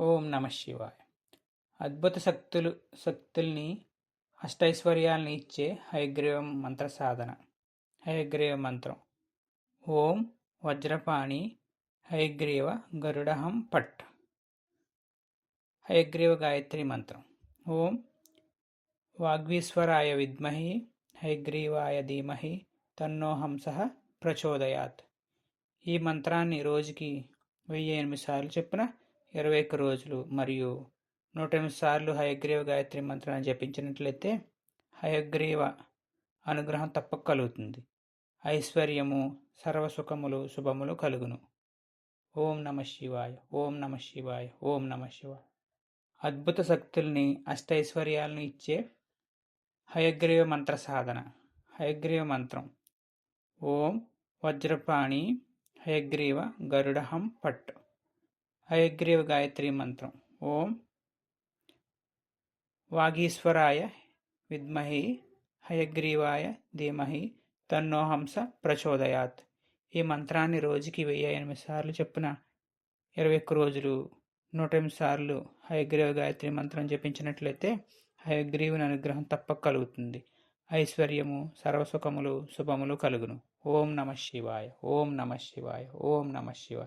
ఓం నమ శివాయ. అద్భుత శక్తులు శక్తుల్ని అష్టైశ్వర్యాల్ని ఇచ్చే హయగ్రీవం మంత్ర సాధన. హయగ్రీవ మంత్రం. ఓం వజ్రపాణి హయగ్రీవ గరుడహం పట్. హయగ్రీవ గాయత్రి మంత్రం. ఓం వాగ్వీశ్వరాయ విద్మహి హయగ్రీవాయ ధీమహి తన్నోహంస ప్రచోదయాత్. ఈ మంత్రాన్ని రోజుకి వెయ్యి ఎనిమిది సార్లు చెప్పిన ఇరవై ఒక్క రోజులు మరియు నూట ఎనిమిది సార్లు హయగ్రీవ గాయత్రి మంత్రాన్ని జపించినట్లయితే హయగ్రీవ అనుగ్రహం తప్పక కలుగుతుంది. ఐశ్వర్యము సర్వసుఖములు శుభములు కలుగును. ఓం నమ శివాయ ఓం నమ శివాయ ఓం నమ శివాయ. అద్భుత శక్తుల్ని అష్టైశ్వర్యాలను ఇచ్చే హయగ్రీవ మంత్ర సాధన హయగ్రీవ మంత్రం. ఓం వజ్రపాణి హయగ్రీవ గరుడహం పట్టు. హయగ్రీవ గాయత్రి మంత్రం ఓం వాగీశ్వరాయ విద్మహి హయగ్రీవాయ ధీమహి తన్నోహంస ప్రచోదయాత్. ఈ మంత్రాన్ని రోజుకి వెయ్యి ఎనిమిది సార్లు చెప్పిన ఇరవై ఒక్క రోజులు నూట ఎనిమిది సార్లు హయగ్రీవ గాయత్రి మంత్రం జపించినట్లయితే హయగ్రీవుని అనుగ్రహం తప్పక కలుగుతుంది. ఐశ్వర్యము సర్వసుఖములు శుభములు కలుగును. ఓం నమ శివాయ ఓం నమ శివాయ ఓం నమ శివాయ.